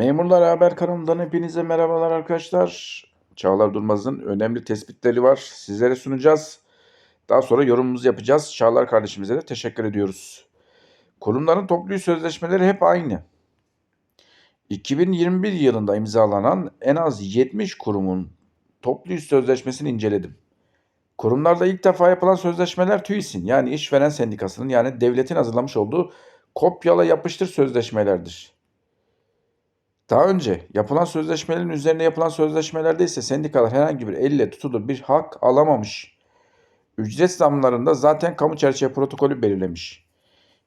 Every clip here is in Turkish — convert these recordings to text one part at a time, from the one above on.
Memurlar Haber kanalından hepinize merhabalar arkadaşlar. Çağlar Durmaz'ın önemli tespitleri var. Sizlere sunacağız. Daha sonra yorumumuzu yapacağız. Çağlar kardeşimize de teşekkür ediyoruz. Kurumların toplu sözleşmeleri hep aynı. 2021 yılında imzalanan en az 70 kurumun toplu sözleşmesini inceledim. Kurumlarda ilk defa yapılan sözleşmeler TÜİS'in yani işveren sendikasının yani devletin hazırlamış olduğu kopyala yapıştır sözleşmelerdir. Daha önce yapılan sözleşmelerin üzerine yapılan sözleşmelerde ise sendikalar herhangi bir elle tutulur bir hak alamamış. Ücret zamlarında zaten kamu çerçeve protokolü belirlemiş.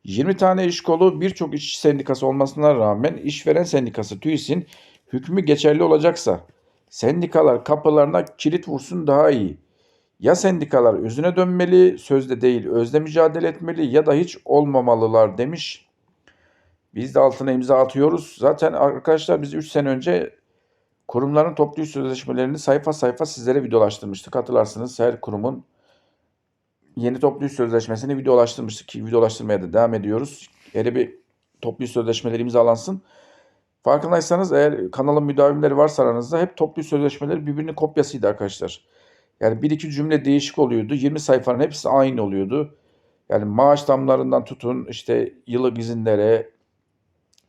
20 tane iş kolu birçok işçi sendikası olmasına rağmen işveren sendikası TÜİS'in hükmü geçerli olacaksa sendikalar kapılarına kilit vursun daha iyi. Ya sendikalar özüne dönmeli, sözde değil özde mücadele etmeli ya da hiç olmamalılar demiş. Biz de altına imza atıyoruz. Zaten arkadaşlar biz 3 sene önce kurumların toplu sözleşmelerini sayfa sayfa sizlere videolaştırmıştık. Hatırlarsınız her kurumun yeni toplu sözleşmesini videolaştırmıştık ki videolaştırmaya da devam ediyoruz. Hele bir toplu sözleşmeleri imzalansın. Farkındaysanız eğer kanalın müdavimleri varsa aranızda hep toplu sözleşmeleri birbirinin kopyasıydı arkadaşlar. Yani bir iki cümle değişik oluyordu. 20 sayfanın hepsi aynı oluyordu. Yani maaş damlarından tutun işte yıllık izinlere,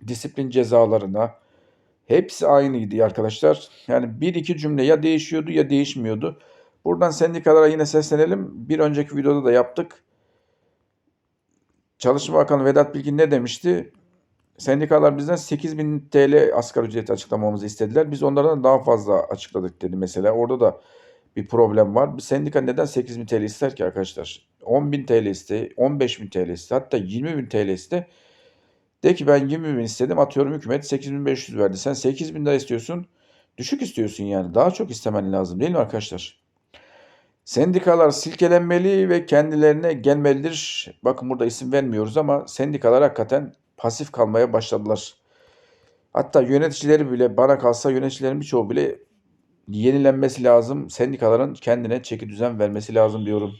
disiplin cezalarına hepsi aynıydı arkadaşlar. Yani bir iki cümle ya değişiyordu ya değişmiyordu. Buradan sendikalara yine seslenelim. Bir önceki videoda da yaptık. Çalışma Bakanı Vedat Bilgin ne demişti? Sendikalar bizden 8000 TL asgari ücreti açıklamamızı istediler. Biz onlardan daha fazla açıkladık dedi mesela. Orada da bir problem var. Bir sendika neden 8000 TL ister ki arkadaşlar? 10.000 TL iste, 15.000 TL iste, hatta 20.000 TL iste. De ki ben 20 bin istedim atıyorum hükümet 8500 verdi. Sen 8000 lira istiyorsun. Düşük istiyorsun yani. Daha çok istemen lazım değil mi arkadaşlar? Sendikalar silkelenmeli ve kendilerine gelmelidir. Bakın burada isim vermiyoruz ama sendikalar hakikaten pasif kalmaya başladılar. Hatta yöneticileri bile bana kalsa yöneticilerin birçoğu bile yenilenmesi lazım. Sendikaların kendine çeki düzen vermesi lazım diyorum.